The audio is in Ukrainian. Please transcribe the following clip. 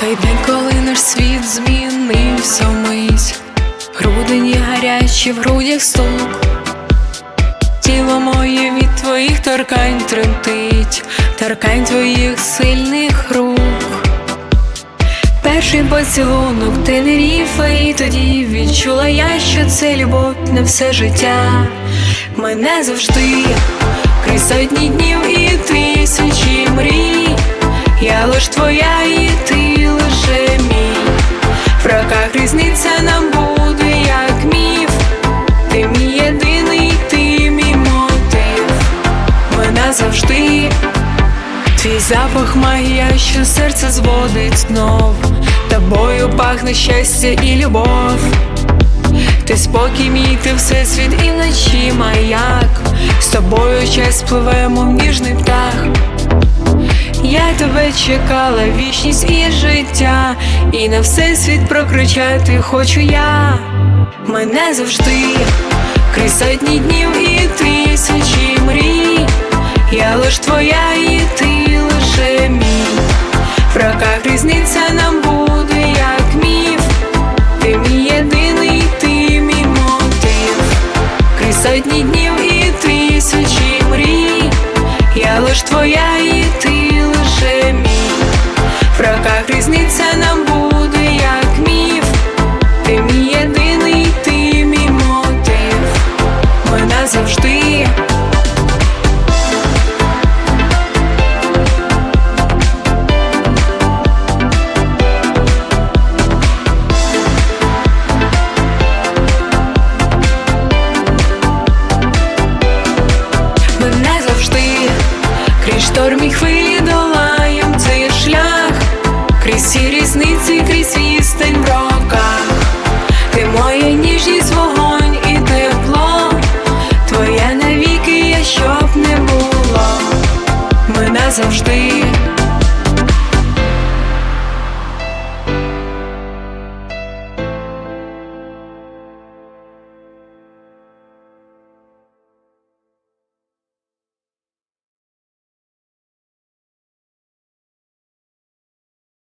Той день, коли наш світ змінився вмить, грудені гарячі в грудях стук, тіло моє від твоїх торкань тремтить, торкань твоїх сильних рук. Перший поцілунок Тенеріфа І тоді відчула я, що це любов на все життя. Мене завжди крізь сотні днів і тисячі мрій. Я лиш твоя, і ти Мене Твій запах магія, що серце зводить знов. Тобою пахне щастя і любов. Ти спокій мій, ти всесвіт і вночі маяк. З тобою час пливе, мов ніжний птах. Я тебе чекала, вічність і життя, І на всесвіт прокричати хочу я. Мене завжди. Крізь сотні днів і тисячі мрій я лиш твоя, і ти лише мій. В роках різниця нам буде, як міф. Ти мій єдиний, ти мій мотив. Крізь сотні днів і тисячі мрій. Я лиш твоя, і ти Хай шторм і хвилі долаєм, це шлях, крізь всі різниці, крізь вістень в роках, ти моя ніжність вогонь і тепло, твоє навіки я щоб не було, ми назавжди.